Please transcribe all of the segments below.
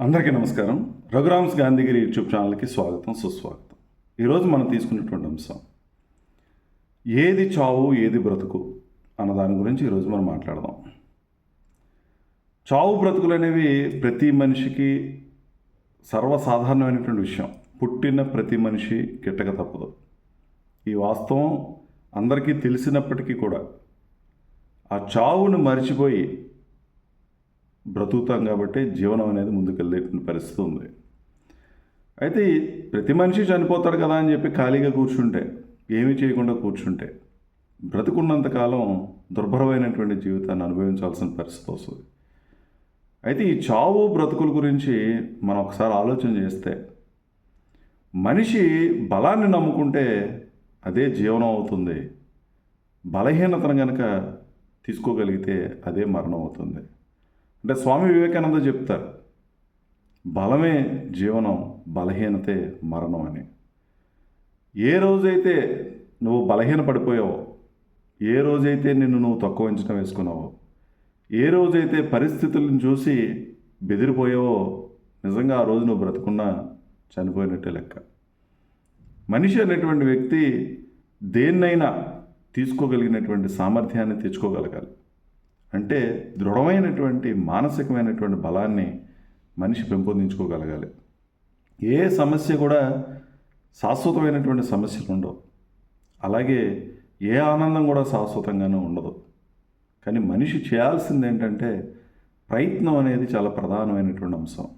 అందరికీ నమస్కారం. రఘురామ్స్ గాంధీగిరి యూట్యూబ్ ఛానల్కి స్వాగతం సుస్వాగతం. ఈరోజు మనం తీసుకున్నటువంటి అంశం ఏది చావు ఏది బ్రతుకు అన్న దాని గురించి ఈరోజు మనం మాట్లాడదాం. చావు బ్రతుకులు అనేవి ప్రతి మనిషికి సర్వసాధారణమైనటువంటి విషయం. పుట్టిన ప్రతి మనిషి గిట్టక తప్పదు. ఈ వాస్తవం అందరికీ తెలిసినప్పటికీ కూడా ఆ చావును మరిచిపోయి బ్రతుకుతాం కాబట్టి జీవనం అనేది ముందుకెళ్ళేటువంటి పరిస్థితి ఉంది. అయితే ప్రతి మనిషి చనిపోతాడు కదా అని చెప్పి ఖాళీగా కూర్చుంటే ఏమీ చేయకుండా కూర్చుంటే బ్రతుకున్నంతకాలం దుర్భరమైనటువంటి జీవితాన్ని అనుభవించాల్సిన పరిస్థితి వస్తుంది. అయితే ఈ చావు బ్రతుకుల గురించి మనం ఒకసారి ఆలోచన చేస్తే మనిషి బలాన్ని నమ్ముకుంటే అదే జీవనం అవుతుంది. బలహీనతను కనుక తీసుకోగలిగితే అదే మరణం అవుతుంది. అంటే స్వామి వివేకానంద చెప్తారు బలమే జీవనం బలహీనతే మరణం అని. ఏ రోజైతే నువ్వు బలహీన పడిపోయావో ఏ రోజైతే నిన్ను నువ్వు తక్కువ అంచనా వేసుకున్నావో ఏ రోజైతే పరిస్థితులను చూసి బెదిరిపోయావో నిజంగా ఆ రోజు నువ్వు బ్రతుకున్నా చనిపోయినట్టే లెక్క. మనిషి అనేటువంటి వ్యక్తి దేన్నైనా తీసుకోగలిగినటువంటి సామర్థ్యాన్ని తెచ్చుకోగలగాలి. అంటే దృఢమైనటువంటి మానసికమైనటువంటి బలాన్ని మనిషి పెంపొందించుకోగలగాలి. ఏ సమస్య కూడా శాశ్వతమైనటువంటి సమస్యలు ఉండవు. అలాగే ఏ ఆనందం కూడా శాశ్వతంగానే ఉండదు. కానీ మనిషి చేయాల్సింది ఏంటంటే ప్రయత్నం అనేది చాలా ప్రధానమైనటువంటి అంశం.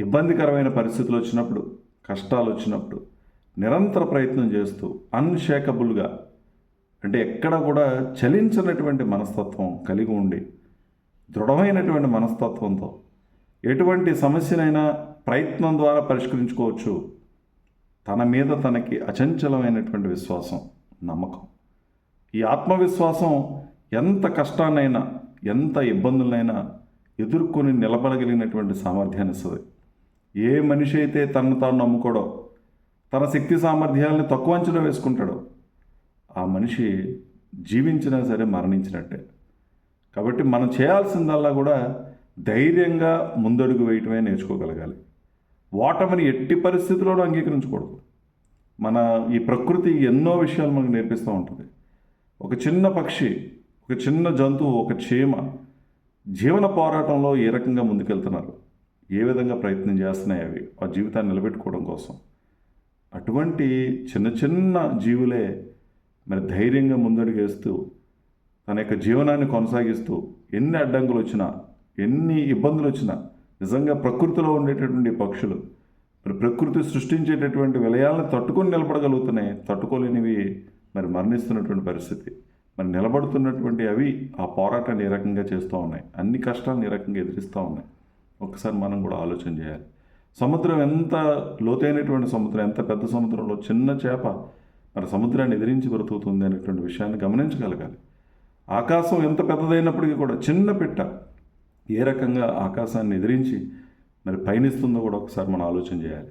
ఇబ్బందికరమైన పరిస్థితులు వచ్చినప్పుడు కష్టాలు వచ్చినప్పుడు నిరంతర ప్రయత్నం చేస్తూ అన్షేకబుల్గా అంటే ఎక్కడ కూడా చలించినటువంటి మనస్తత్వం కలిగి ఉండి దృఢమైనటువంటి మనస్తత్వంతో ఎటువంటి సమస్యనైనా ప్రయత్నం ద్వారా పరిష్కరించుకోవచ్చు. తన మీద తనకి అచంచలమైనటువంటి విశ్వాసం నమ్మకం. ఈ ఆత్మవిశ్వాసం ఎంత కష్టాన్నైనా ఎంత ఇబ్బందులనైనా ఎదుర్కొని నిలబడగలిగినటువంటి సామర్థ్యాన్ని ఇస్తుంది. ఏ మనిషి అయితే తనను తాను నమ్ముకోడో తన శక్తి సామర్థ్యాలను తక్కువ అంచనా వేసుకుంటాడో ఆ మనిషి జీవించినా సరే మరణించినట్టే. కాబట్టి మనం చేయాల్సిందల్లా కూడా ధైర్యంగా ముందడుగు వేయటమే నేర్చుకోగలగాలి. ఓటమిని ఎట్టి పరిస్థితుల్లోనూ అంగీకరించకూడదు. మన ఈ ప్రకృతి ఎన్నో విషయాలు మనకు నేర్పిస్తూ ఉంటుంది. ఒక చిన్న పక్షి ఒక చిన్న జంతువు ఒక చీమ జీవన పోరాటంలో ఏ రకంగా ముందుకెళ్తున్నారు? ఏ విధంగా ప్రయత్నం చేస్తున్నాయి అవి? ఆ జీవితాన్ని నిలబెట్టుకోవడం కోసం. అటువంటి చిన్న చిన్న జీవులే మరి ధైర్యంగా ముందడుగేస్తూ తన యొక్క జీవనాన్ని కొనసాగిస్తూ ఎన్ని అడ్డంకులు వచ్చినా ఎన్ని ఇబ్బందులు వచ్చినా నిజంగా ప్రకృతిలో ఉండేటటువంటి పక్షులు మరి ప్రకృతి సృష్టించేటటువంటి విలయాలను తట్టుకొని నిలబడగలుగుతున్నాయి తట్టుకోలేనివి మరి మరణిస్తున్నటువంటి పరిస్థితి. మరి నిలబడుతున్నటువంటి అవి ఆ పోరాటాన్ని ఏ రకంగా చేస్తూ ఉన్నాయి? అన్ని కష్టాలను ఏ రకంగా ఎదిరిస్తూ ఉన్నాయి? ఒకసారి మనం కూడా ఆలోచన చేయాలి. సముద్రం ఎంత లోతైనటువంటి సముద్రం ఎంత పెద్ద సముద్రంలో చిన్న చేప మరి సముద్రాన్ని ఎదిరించి బ్రతుకుతుంది అనేటువంటి విషయాన్ని గమనించగలగాలి. ఆకాశం ఎంత పెద్దదైనప్పటికీ కూడా చిన్న పిట్ట ఏ రకంగా ఆకాశాన్ని ఎదిరించి మరి పయనిస్తుందో కూడా ఒకసారి మనం ఆలోచన చేయాలి.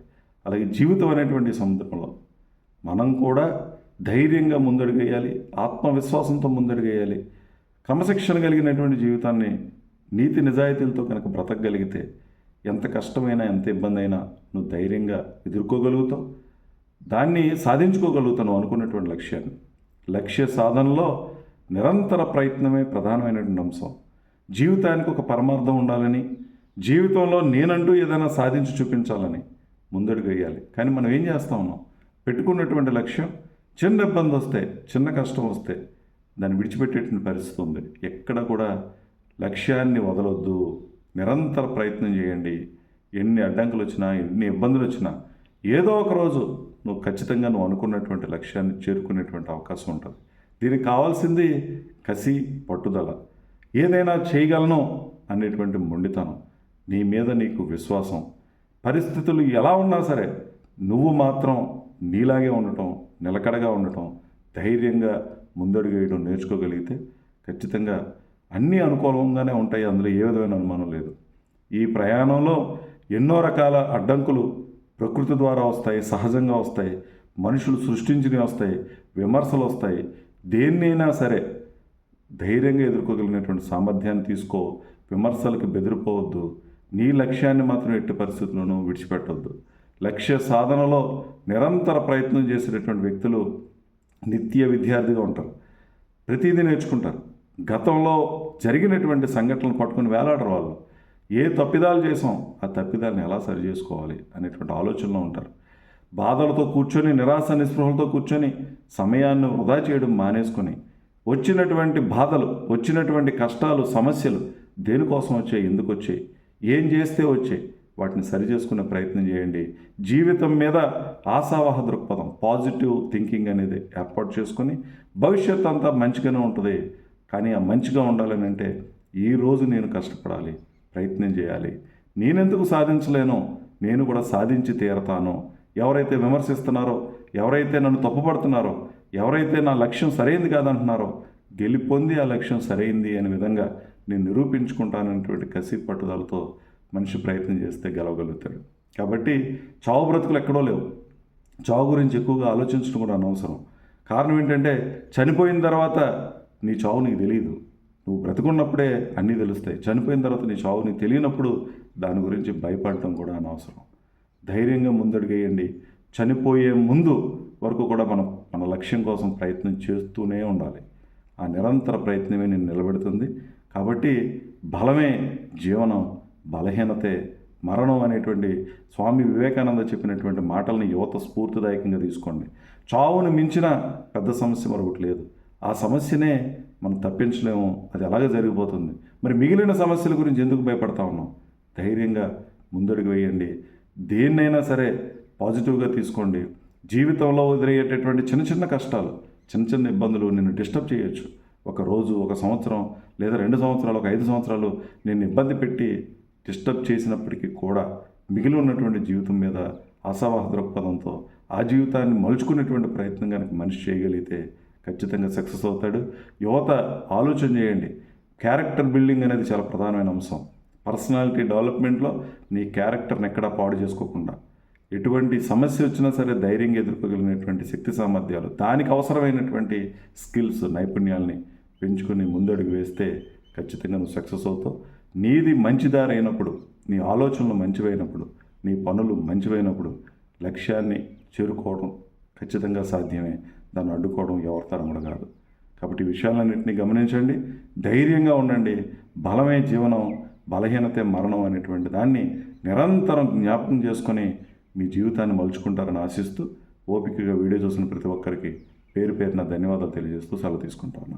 అలాగే జీవితం అనేటువంటి సముద్రంలో మనం కూడా ధైర్యంగా ముందడుగేయాలి ఆత్మవిశ్వాసంతో ముందడుగేయాలి. క్రమశిక్షణ కలిగినటువంటి జీవితాన్ని నీతి నిజాయితీలతో కనుక బ్రతకగలిగితే ఎంత కష్టమైనా ఎంత ఇబ్బంది అయినా నువ్వు ధైర్యంగా ఎదుర్కోగలుగుతావు. దాన్ని సాధించుకోగలుగుతాను అనుకున్నటువంటి లక్ష్యాన్ని. లక్ష్య సాధనలో నిరంతర ప్రయత్నమే ప్రధానమైనటువంటి అంశం. జీవితానికి ఒక పరమార్థం ఉండాలని జీవితంలో నేనంటూ ఏదైనా సాధించి చూపించాలని ముందడుగు వేయాలి. కానీ మనం ఏం చేస్తా ఉన్నాం? పెట్టుకున్నటువంటి లక్ష్యం చిన్న ఇబ్బంది వస్తే చిన్న కష్టం వస్తే దాన్ని విడిచిపెట్టేటువంటి పరిస్థితి ఉంది. ఎక్కడ కూడా లక్ష్యాన్ని వదలొద్దు. నిరంతర ప్రయత్నం చేయండి. ఎన్ని అడ్డంకులు వచ్చినా ఎన్ని ఇబ్బందులు వచ్చినా ఏదో ఒక రోజు నువ్వు ఖచ్చితంగా నువ్వు అనుకున్నటువంటి లక్ష్యాన్ని చేరుకునేటువంటి అవకాశం ఉంటుంది. దీనికి కావాల్సింది కసి పట్టుదల. ఏదైనా చేయగలను అనేటువంటి మొండితనం నీ మీద నీకు విశ్వాసం. పరిస్థితులు ఎలా ఉన్నా సరే నువ్వు మాత్రం నీలాగే ఉండటం నిలకడగా ఉండటం ధైర్యంగా ముందడుగేయడం నేర్చుకోగలిగితే ఖచ్చితంగా అన్నీ అనుకూలంగానే ఉంటాయి. అందులో ఏ విధమైన అనుమానం లేదు. ఈ ప్రయాణంలో ఎన్నో రకాల అడ్డంకులు ప్రకృతి ద్వారా వస్తాయి సహజంగా వస్తాయి మనుషులు సృష్టించినవి వస్తాయి విమర్శలు వస్తాయి. దేన్నైనా సరే ధైర్యంగా ఎదుర్కోగలిగినటువంటి సామర్థ్యాన్ని తీసుకో విమర్శలకు బెదిరిపోవద్దు. నీ లక్ష్యాన్ని మాత్రం ఎట్టి పరిస్థితుల్లోనూ విడిచిపెట్టొద్దు. లక్ష్య సాధనలో నిరంతర ప్రయత్నం చేసేటటువంటి వ్యక్తులు నిత్య విద్యార్థిగా ఉంటారు. ప్రతిదీ నేర్చుకుంటారు. గతంలో జరిగినటువంటి సంఘటనలు పట్టుకొని వేలాడరు వాళ్ళు. ఏ తప్పిదాలు చేసాం ఆ తప్పిదాలను ఎలా సరి చేసుకోవాలి అనేటువంటి ఆలోచనలో ఉంటారు. బాధలతో కూర్చొని నిరాశ నిస్పృహలతో కూర్చొని సమయాన్ని వృధా చేయడం మానేసుకొని వచ్చినటువంటి బాధలు వచ్చినటువంటి కష్టాలు సమస్యలు దేనికోసం వచ్చాయి ఎందుకు వచ్చాయి ఏం చేస్తే వచ్చాయి వాటిని సరి చేసుకునే ప్రయత్నం చేయండి. జీవితం మీద ఆశావాహ దృక్పథం పాజిటివ్ థింకింగ్ అనేది ఏర్పాటు చేసుకొని భవిష్యత్ అంతా మంచిగానే ఉంటుంది. కానీ ఆ మంచిగా ఉండాలని అంటే ఈరోజు నేను కష్టపడాలి ప్రయత్నం చేయాలి. నేనెందుకు సాధించలేనో నేను కూడా సాధించి తీరతాను. ఎవరైతే విమర్శిస్తున్నారో ఎవరైతే నన్ను తప్పుపడుతున్నారో ఎవరైతే నా లక్ష్యం సరైంది కాదంటున్నారో గెలిపొంది ఆ లక్ష్యం సరైంది అనే విధంగా నేను నిరూపించుకుంటాననేటువంటి కసి పట్టుదలతో మనిషి ప్రయత్నం చేస్తే గెలవగలుగుతాడు. కాబట్టి చావు బ్రతుకులు ఎక్కడో లేవు. చావు గురించి ఎక్కువగా ఆలోచించడం కూడా అనవసరం. కారణం ఏంటంటే చనిపోయిన తర్వాత నీ చావు నీకు తెలియదు నువ్వు బ్రతుకున్నప్పుడే అన్నీ తెలుస్తాయి. చనిపోయిన తర్వాత నీ చావు నీకు తెలియనప్పుడు దాని గురించి భయపడటం కూడా అనవసరం. ధైర్యంగా ముందడుగేయండి. చనిపోయే ముందు వరకు కూడా మనం మన లక్ష్యం కోసం ప్రయత్నం చేస్తూనే ఉండాలి. ఆ నిరంతర ప్రయత్నమే నేను నిలబెడుతుంది. కాబట్టి బలమే జీవనం బలహీనతే మరణం అనేటువంటి స్వామి వివేకానంద చెప్పినటువంటి మాటల్ని యువత స్ఫూర్తిదాయకంగా తీసుకోండి. చావును మించిన పెద్ద సమస్య మరొకటి లేదు. ఆ సమస్యనే మనం తప్పించలేము. అది అలాగే జరిగిపోతుంది. మరి మిగిలిన సమస్యల గురించి ఎందుకు భయపడతా ఉన్నాం? ధైర్యంగా ముందడుగు వేయండి. దేన్నైనా సరే పాజిటివ్గా తీసుకోండి. జీవితంలో ఎదురయ్యేటటువంటి చిన్న చిన్న కష్టాలు చిన్న చిన్న ఇబ్బందులు నిన్ను డిస్టర్బ్ చేయొచ్చు. ఒక రోజు ఒక సంవత్సరం లేదా రెండు సంవత్సరాలు ఒక ఐదు సంవత్సరాలు నేను ఇబ్బంది పెట్టి డిస్టర్బ్ చేసినప్పటికీ కూడా మిగిలి ఉన్నటువంటి జీవితం మీద ఆశావాహ దృక్పథంతో ఆ జీవితాన్ని మలుచుకునేటువంటి ప్రయత్నం కనుక మనిషి చేయగలిగితే ఖచ్చితంగా సక్సెస్ అవుతాడు. యువత ఆలోచన చేయండి. క్యారెక్టర్ బిల్డింగ్ అనేది చాలా ప్రధానమైన అంశం. పర్సనాలిటీ డెవలప్మెంట్లో నీ క్యారెక్టర్ని ఎక్కడా పాడు చేసుకోకుండా ఎటువంటి సమస్య వచ్చినా సరే ధైర్యంగా ఎదుర్కోగలిగినటువంటి శక్తి సామర్థ్యాలు దానికి అవసరమైనటువంటి స్కిల్స్ నైపుణ్యాల్ని పెంచుకొని ముందడుగు వేస్తే ఖచ్చితంగా నువ్వు సక్సెస్ అవుతావు. నీది మంచిదారి అయినప్పుడు నీ ఆలోచనలు మంచివైనప్పుడు నీ పనులు మంచివైనప్పుడు లక్ష్యాన్ని చేరుకోవడం ఖచ్చితంగా సాధ్యమే. దాన్ని అడ్డుకోవడం ఎవరి తరం కూడా కాదు. కాబట్టి విషయాలన్నింటినీ గమనించండి. ధైర్యంగా ఉండండి. బలమే జీవనం బలహీనతే మరణం అనేటువంటి దాన్ని నిరంతరం జ్ఞాపకం చేసుకొని మీ జీవితాన్ని మలుచుకుంటారని ఆశిస్తూ ఓపికగా వీడియో చూసిన ప్రతి ఒక్కరికి పేరు పేరున ధన్యవాదాలు తెలియజేస్తూ సెలవు తీసుకుంటాను